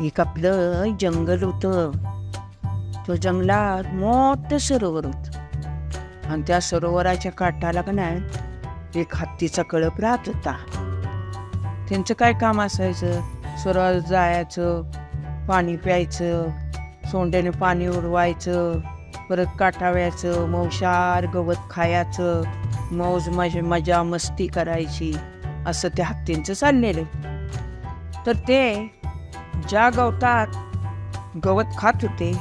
एक आपलं जंगल होतं. तो जंगलात मोठं सरोवर होत. आणि त्या सरोवराच्या काठाला का नाही एक हत्तीचा कळप राहत होता. त्यांचं काय काम असायचं? सरोवर जायचं पाणी प्यायचं सोंड्याने पाणी उडवायचं परत काठाव्याचं मौशार गवत खायचं मौज मज मजा मस्ती करायची असं त्या हत्तींचं चाललेलं. तर ते ज्या गवतात गवत खात होते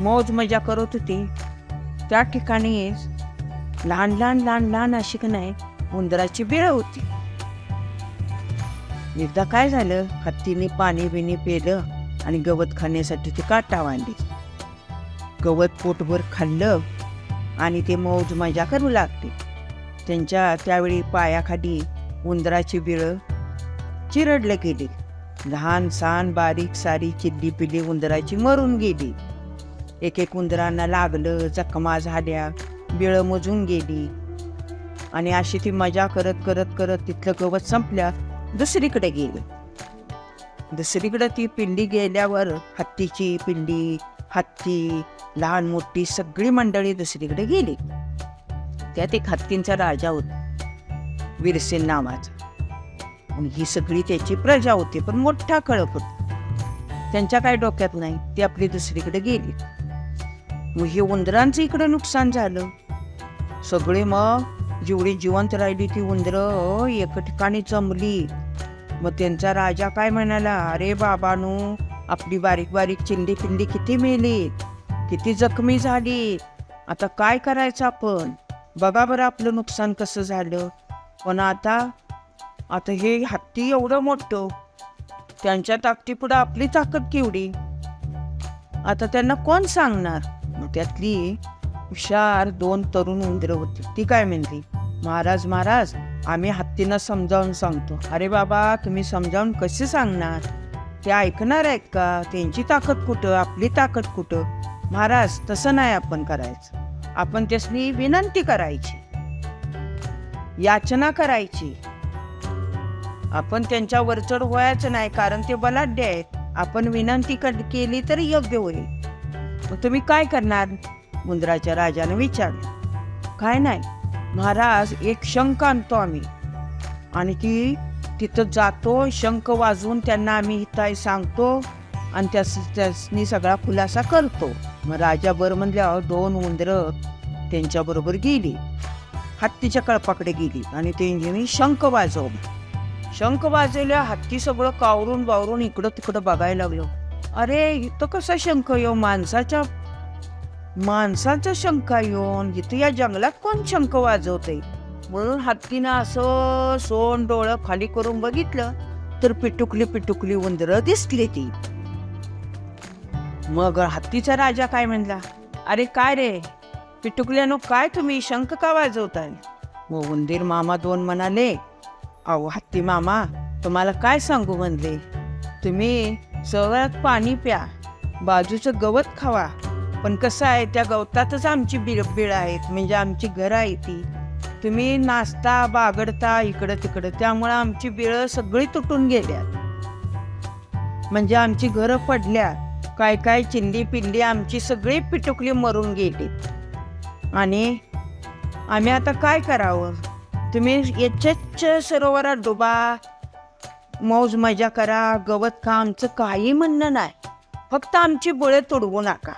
मौज मजा करत होते त्या ठिकाणी लहान लहान लहान लहान अशी की नाही उंदराची बिळं होती. एकदा काय झालं हत्तीने पाणी बिणी पेलं आणि गवत खाण्यासाठी ते काटा मांडली गवत पोटभर खाल्लं आणि ते मौज मजा करू लागते त्यांच्या त्यावेळी पायाखाली उंदराची बिळं चिरडलं गेली. लहान सहान बारीक सारी चिल्ली पिल्ली उंदराची मरून गेली. एक एक उंदरांना लागलं जखमा झाल्या बिळं मोजून गेली. आणि अशी ती मजा करत करत करत तिथलं गवत संपल्या दुसरीकडे गेली. दुसरीकडे ती पिंडी गेल्यावर हत्तीची पिंडी हत्ती लहान मोठी सगळी मंडळी दुसरीकडे गेली. त्यात एक हत्तींचा राजा होता वीरसेन नावाचा. ही सगळी त्याची प्रजा होती पण मोठा कळप होता. त्यांच्या काय डोक्यात नाही ती आपली दुसरीकडे गेली. मग हे उंदरांचं इकडं नुकसान झालं. सगळे मग जेवढी जिवंत राहिली ती उंदरं एका ठिकाणी जमली. मग त्यांचा राजा काय म्हणाला अरे बाबानू आपली बारीक बारीक चिंडी पिंडी किती मेली किती जखमी झाली. आता काय करायचं आपण? बघा बरं आपलं नुकसान कसं झालं. पण आता आता हे हत्ती एवढं मोठं त्यांच्या ताकदीपुढं आपली ताकद केवढी? आता त्यांना कोण सांगणार? मग त्यातली हुशार दोन तरुण उंदरं होती. ती काय म्हणली? महाराज महाराज आम्ही हत्तींना समजावून सांगतो. अरे बाबा तुम्ही समजावून कसे सांगणार? ते ऐकणार आहेत का? त्यांची ताकद कुठं? आपली ताकद कुठं? महाराज तसं नाही आपण करायचं. आपण त्यासनी विनंती करायची याचना करायची. आपण त्यांच्या वरचढ व्हायचं नाही कारण ते बलाढ्य आहेत. आपण विनंती केली तर योग्य होईल. मग तुम्ही काय करणार? मुंद्राच्या राजाने विचारलं. काय नाही. महाराज एक शंख आणतो आम्ही. आणि ती तिथं जातो शंख वाजवून त्यांना आम्ही हिताय सांगतो आणि त्यास त्यासनी सगळा खुलासा करतो. मग राजा बर म्हणल्यावर दोन उंदरं त्यांच्याबरोबर गेली. हत्तीच्या कळपाकडे गेली आणि त्यांनी शंख वाजवला. शंख वाजवल्या हत्ती सगळं कावरून बावरून इकडं तिकडं बघायला लागलो. अरे इथं कसा शंख येऊ माणसाच्या माणसाचा शंख येऊन इथं या जंगलात कोण शंख वाजवते म्हणून हत्तीनं असं सोन डोळं खाली करून बघितलं तर पिटुकली पिटुकली उंदरं दिसली ती. मग हत्तीचा राजा काय म्हणला? अरे काय रे? पिटुकल्यानो काय तुम्ही शंख का वाजवताय? मग उंदीर मामा दोन म्हणाले अहो हत्ती मामा तुम्हाला काय सांगू म्हणले? तुम्ही सगळ्यात पाणी प्या बाजूचं गवत खावा. पण कसं आहे त्या गवतातच आमची बिळ बिळ आहेत म्हणजे आमची घरं आहे ती. तुम्ही नाचता बागडता इकडं तिकडं त्यामुळं आमची बिळं सगळी तुटून गेल्या म्हणजे आमची घरं पडल्या काय काय चिंदी पिंडी आमची सगळी पिटुकली मरून गेली आणि आम्ही आता काय करावं? तुम्ही याच्याच सरोवरात डोबा. मौज मजा करा गवत खा आमचं काही म्हणणं नाही. फक्त आमची बळे तोडवू नका.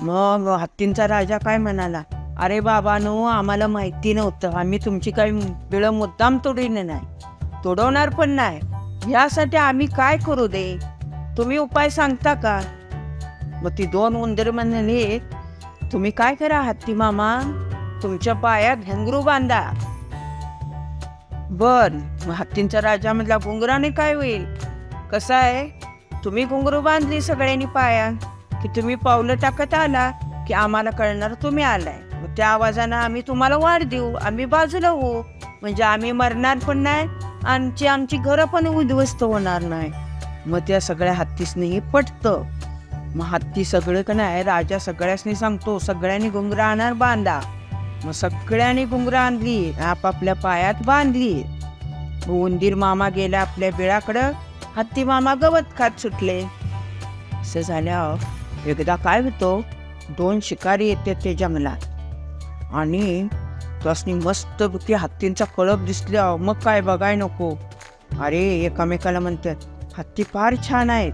मग हत्तींचा राजा काय म्हणाला? अरे बाबानो आम्हाला माहिती नव्हतं. आम्ही तुमची काही बिळं मुद्दाम तोडीने नाही. तोडवणार पण नाही. यासाठी आम्ही काय करू दे? तुम्ही उपाय सांगता का? मग ती दोन उंदर म्हणाली तुम्ही काय करा हत्ती मामा? तुमच्या पायात घंगरू बांधा. बर मग हत्तींचा राजा म्हटला घुंगराने काय होईल? कसं आहे? तुम्ही घुंगरू बांधली सगळ्यांनी पाया की तुम्ही पावलं टाकत आला की आम्हाला कळणार तुम्ही आलाय. मग त्या आवाजानं आम्ही तुम्हाला वाढ देऊ आम्ही बाजूला होऊ. म्हणजे आम्ही मरणार पण नाही आमची आमची घरं पण उद्ध्वस्त होणार नाही. मग त्या सगळ्या हत्तीसनीही पटतं. मग हत्ती सगळं का नाही राजा सगळ्यासनी सांगतो सगळ्यांनी घुंगरा आणणार बांधा. मग सगळ्यांनी घुंगरं आणली आपापल्या पायात बांधली. उंदीर मामा गेला आपल्या बिळाकडं हत्ती मामा गवत खात सुटले. असं झाल्यावर एकदा काय होतो दोन शिकारी येते ते जंगलात. आणि त्यासनी मस्त की हत्तींचा कळप दिसल्या मग काय बघाय नको. अरे एकामेकाला म्हणतात हत्ती फार छान आहेत.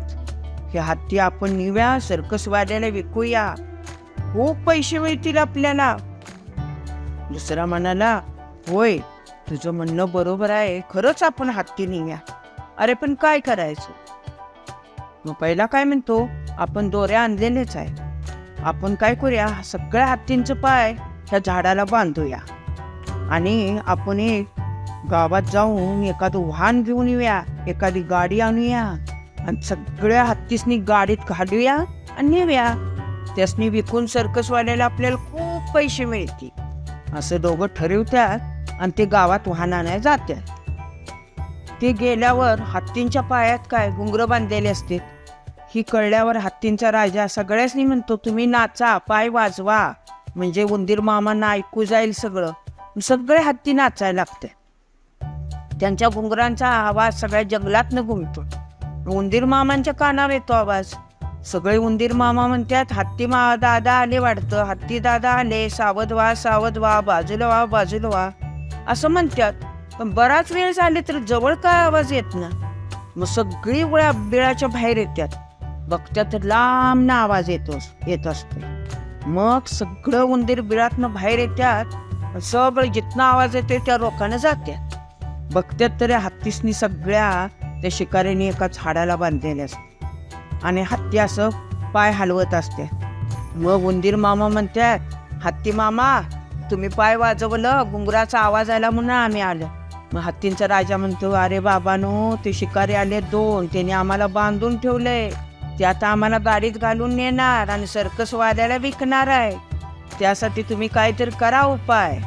हे हत्ती आपण निव्या सर्कसवाल्याला विकूया. खूप पैसे मिळतील आपल्याला. दुसरा म्हणाला होय तुझं म्हणणं बरोबर आहे खरंच आपण हत्ती नेऊया अरे पण काय करायचं? मग पहिला काय म्हणतो आपण दोऱ्या आणलेलेच आहे. आपण काय करूया सगळ्या हत्तींचं पाय ह्या झाडाला बांधूया. आणि आपण एक गावात जाऊन एखादं वाहन घेऊन येऊया एखादी गाडी आणूया आणि सगळ्या हत्तीसनी गाडीत घालूया आणि नेऊया. त्यासनी विकून सर्कसवाल्याला आपल्याला खूप पैसे मिळतील. असं दोघं ठरवतात आणि ते गावात वाहनाने आणायला जातात. ते गेल्यावर हत्तींच्या पायात काय घुंगरं बांधलेले असते ही कळल्यावर हत्तींचा राजा सगळ्यासनी म्हणतो तुम्ही नाचा पाय वाजवा. म्हणजे उंदीर मामांना ऐकू जाईल सगळं. सगळे हत्ती नाचायला लागते. त्यांच्या घुंगरांचा आवाज सगळ्या जंगलातनं घुमतो. उंदीर मामांच्या कानावर येतो आवाज. सगळे उंदीर मामा म्हणतात हत्ती मा दादा आले वाटतं हत्ती दादा आले सावध व्हा सावध व्हा बाजूला व्हा बाजूला व्हा. असं म्हणतात पण बराच वेळ झाले तर जवळ काय आवाज येत ना? मग सगळी वेळा बिळाच्या बाहेर येतात बघत्यात तर लांब ना आवाज येतो येत असतो. मग सगळं उंदीर बिळातनं बाहेर येतात सगळं जिथनं आवाज येते त्या रोखानं जात्यात. बघत्यात तरी हत्तीसनी सगळ्या त्या शिकाऱ्याने एका झाडाला बांधलेल्या असतात. आणि हत्ती असं पाय हलवत असते. मग उंदीर मामा म्हणतात हत्ती मामा तुम्ही पाय वाजवलं गुंगराचा आवाज आला म्हणून आम्ही आलो. मग हत्तींचा राजा म्हणतो अरे बाबानो ते शिकारी आले दोन त्याने आम्हाला बांधून ठेवलंय ते आता आम्हाला गाडीत घालून नेणार आणि सर्कस वाद्याला विकणार आहे. त्यासाठी तुम्ही काहीतरी करा उपाय.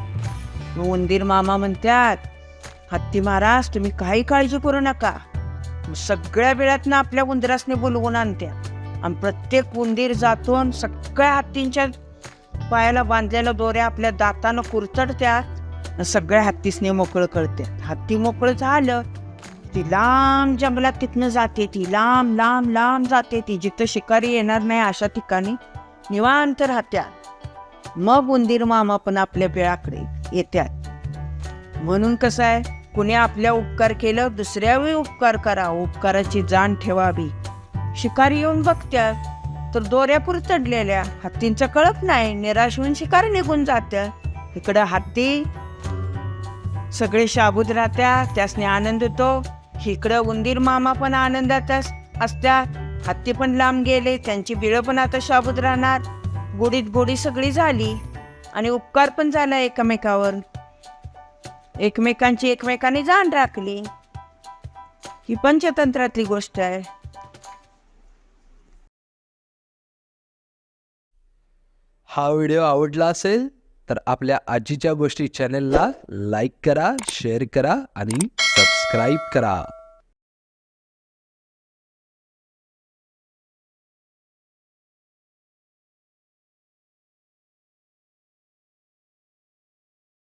मग उंदीर मामा म्हणतात हत्ती महाराज तुम्ही काही काळजी करू नका. सगळ्या वेळातनं आपल्या उंदरासने बोलवून आणत्या आणि प्रत्येक उंदीर जातून सगळ्या हत्तींच्या पायाला बांधलेल्या दोऱ्या आपल्या दातानं कुरतडत्यात सगळ्या हत्तीसने मोकळं करतात हत्ती मोकळं झालं ती लांब जंगलात तिथनं जाते ती लांब लांब लांब जाते ती. जिथं शिकारी येणार नाही अशा ठिकाणी निवांत राहत्यात मग उंदीर मामा पण आपल्या बेळाकडे येतात म्हणून कसं आहे? कुणी आपल्या उपकार केलं दुसऱ्या वेळी उपकार करा. उपकाराची जाण ठेवावी. शिकारी येऊन बघत्या तर दोऱ्यापूर चढलेल्या हत्तींचा कळप नाही. निराश होऊन शिकार निघून जात इकडं हत्ती सगळे शाबूत राहत्या त्यासने आनंद होतो इकडं उंदीर मामा पण आनंदात अस- हत्ती पण लांब गेले त्यांची बिळं पण आता शाबूत राहणार. गोडीत गोडी सगळी झाली. आणि उपकार पण झाला एकमेकावर. एकमेकांची एकमेकांनी जाण राखली. ही पंचतंत्रातली गोष्ट आहे. हा व्हिडिओ आवडला असेल तर आपल्या आजीच्या गोष्टी चॅनेलला लाईक करा शेअर करा आणि सबस्क्राईब करा.